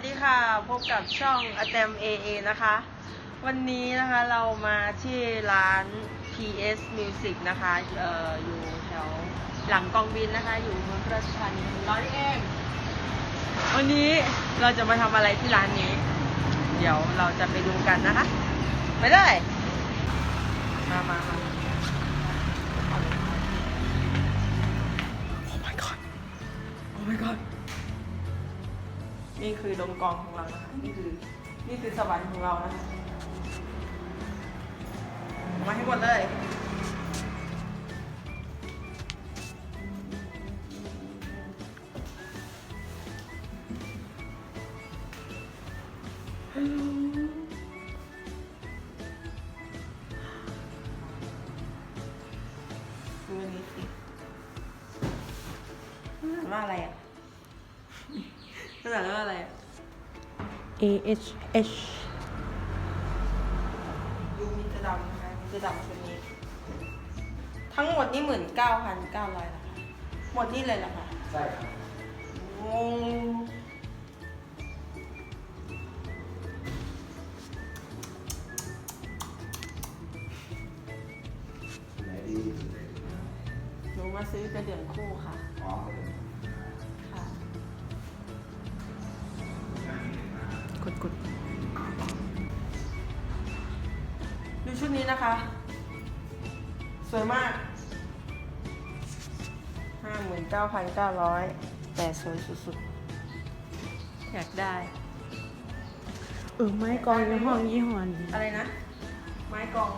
วัสดีค่ะ พบกับช่องอ t เ m AA นะคะ วันนี้นะคะเรามาที่ร้าน PS Music นะคะเอ่ออยู่แถวหลังกองบินนะคะ อยู่เมืองราชธานีร้อยเองวันนี้เราจะมาทำอะไรที่ร้านนี้ เดี๋ยวเราจะไปดูกันนะคะ ไปเลย มามามา Oh my god Oh my god นี่คือดงกองของเรานะคะนี่คือนี่คือสวรรค์ของเรานะคะมาให้หมดเลยฮัลโหลดูอันนี้สิมันอ่านว่าอะไรอะ มันอ่านว่าอะไรอะ A H H ยูมิจะดำนะคะมิจะดำชุดนี้ ทั้งหมดนี่หมื่นเก้าพันเก้าร้อยนะคะหมดนี่เลยเหรอคะใช่ครับงงไหนดีสุดเลยหนูมาซื้อกระเดื่องคู่ค่ะ อ๋อ ชุดนี้นะคะ สวยมากห้าหมื่นเก้าพันเก้าร้อยแต่สวยสุดๆ อยากได้ เออไม้กลองในห้องยี่ห้อนี้อะไรนะ ไม้กอง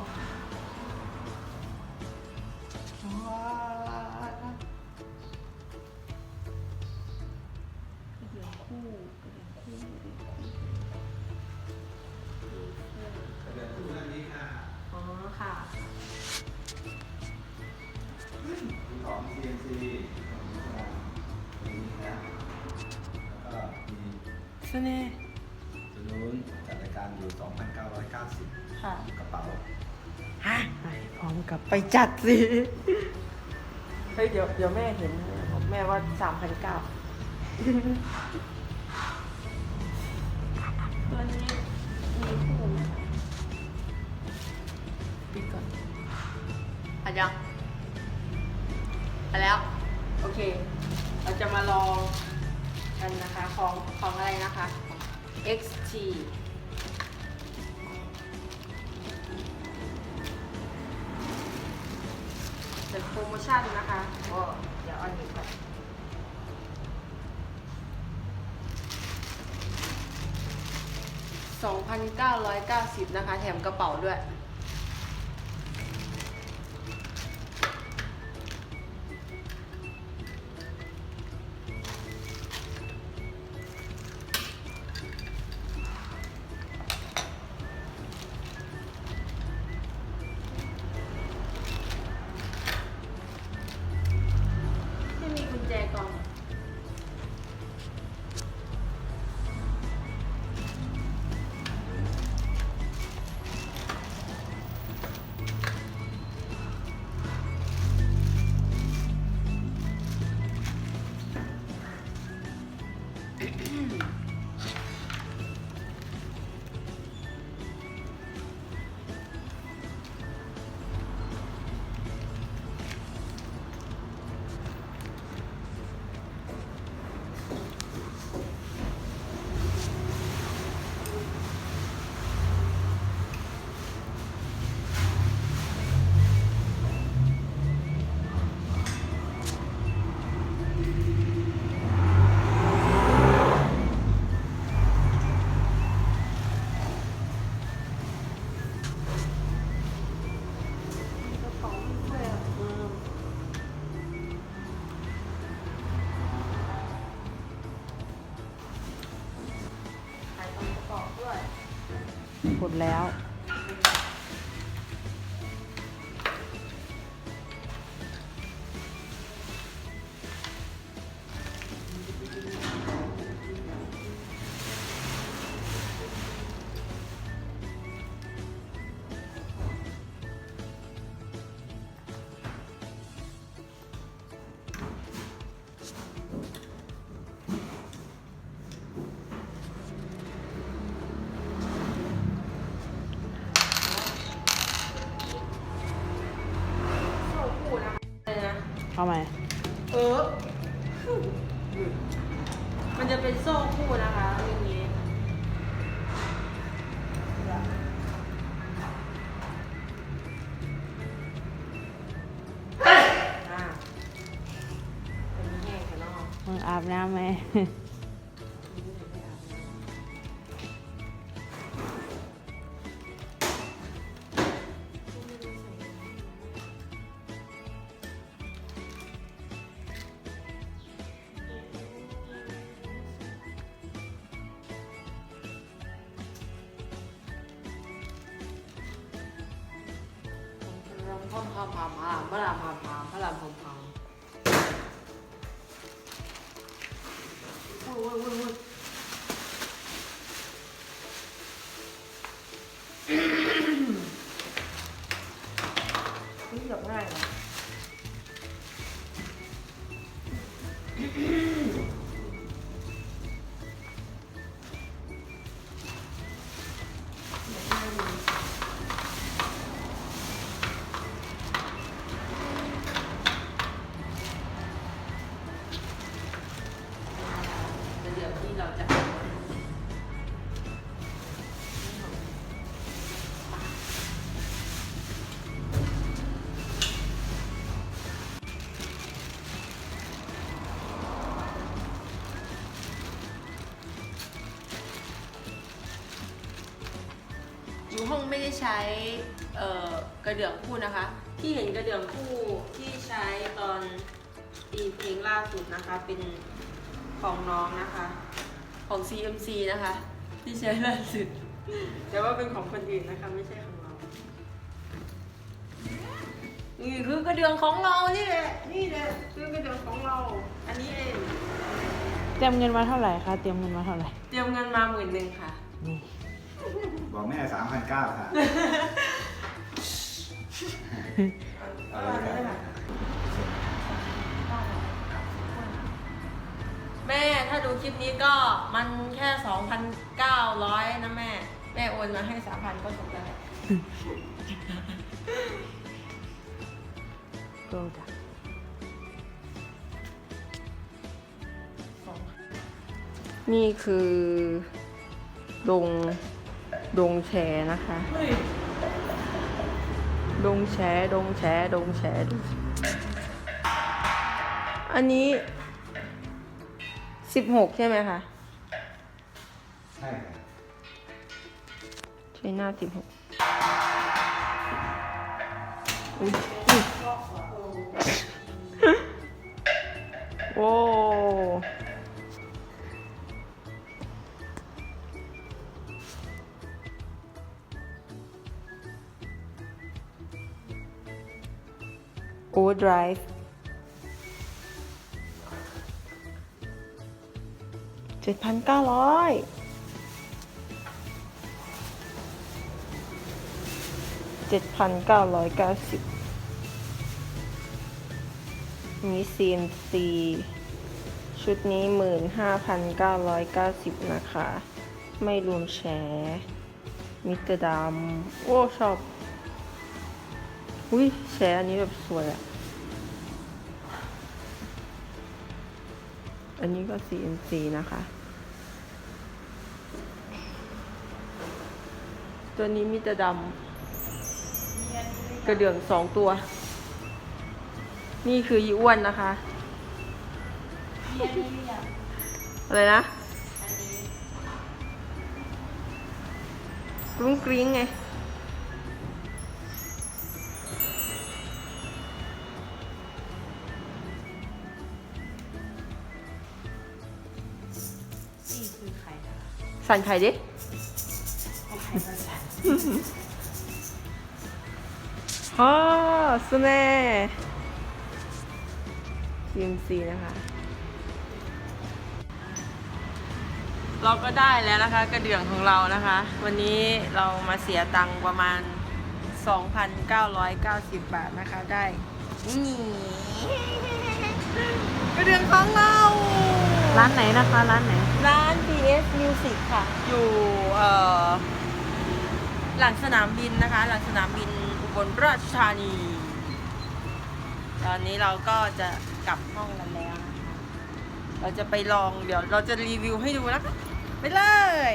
เสน่ห์ตัวนู้นจัดรายการอยู่ 2,990ค่ะกระเป๋าฮะไปพร้อมกับไปจัดสิเฮ้ยเดี๋ยวเดี๋ยวแม่เห็นแม่ว่าสามพันเก้าตัวนี้มีคู่ไหมปิดก่อนอันยังอันแล้ว โอเค เราจะมาลองกันนะคะ ของของอะไรนะคะ XT เป็นโปรโมชั่นนะคะก็เดี๋ยวเอันนี้ก่อน2,990 นะคะ แถมกระเป๋าด้วย กดแล้ว เข้ามาเออ มันจะเป็นโซ่คู่นะคะอย่างนี้ อ่าเป็นแห้งกันเนาะมึงอาบน้ำไหม พอมพามพามพามพระรามพามพามพระรามพามพามโอ้ยโอ้ยโอ้ยโอ้ยนี่หยบง่ายเหรอ ห้องไม่ได้ใช้เอ่อกระเดื่องคู่นะคะ ที่เห็นกระเดื่องคู่ที่ใช้ตอนตีเพลงล่าสุดนะคะ เป็นของน้องนะคะ ของ CMC นะคะ ที่ใช้ล่าสุด แต่ว่าเป็นของคนอื่นนะคะ ไม่ใช่ของเรา นี่คือกระเดื่องของเรานี่แหละนี่แหละคือกระเดื่องของเรา อันนี้เองเตรียมเงินมาเท่าไหร่คะเตรียมเงินมาเท่าไหร่เตรียมเงินมาหมื่นหนึ่งค่ะนี่ บอกแม่สามพันเก้าค่ะเอาเลยค่ะแม่ถ้าดูคลิปนี้ก็มันแค่ 2,900 นะแม่ แม่โอนมาให้ 3,000 ก็ส่งได้ก็จ้ะนี่คือดง ดงแชนะคะ ดงแชดงแชดงแชดงแชอันนี้16ใช่ไหมคะ ใช่ค่ะใช้หน้า16อุ๊ยอุ๊ยโอ้ โอเวอร์ไดรฟ์เจ็ดพันเก้าร้อยเจ็ดพันเก้าร้อยเก้าสิบมี CNC ชุดนี้หมื่นห้าพันเก้าร้อยเก้าสิบนะคะ ไม่รวมแชร์มิเตรดำโอ้ชอบ อุ้ยแชร์อันนี้แบบสวยอะ อันนี้ก็ CNC นะคะ ตัวนี้มีแต่ดำกระเดื่องสองตัว นี่คือยีอ้วนนะคะ อะไรนะกรุ้งกริ้งไง สั่นไข่ดิฮ่าสเน่ CMC นะคะ เราก็ได้แล้วนะคะ กระเดื่องของเรานะคะ วันนี้เรามาเสียตังค์ประมาณ 2,990 บาทนะคะได้นี่กระเดื่องของเรา ร้านไหนนะคะ ร้านไหน ร้าน PS Music ค่ะ อยู่เอ่อหลังสนามบินนะคะ หลังสนามบินอุบลราชธานี ตอนนี้เราก็จะกลับห้องกันแล้วนะคะ เราจะไปลองเดี๋ยวเราจะรีวิวให้ดูนะคะ ไปเลย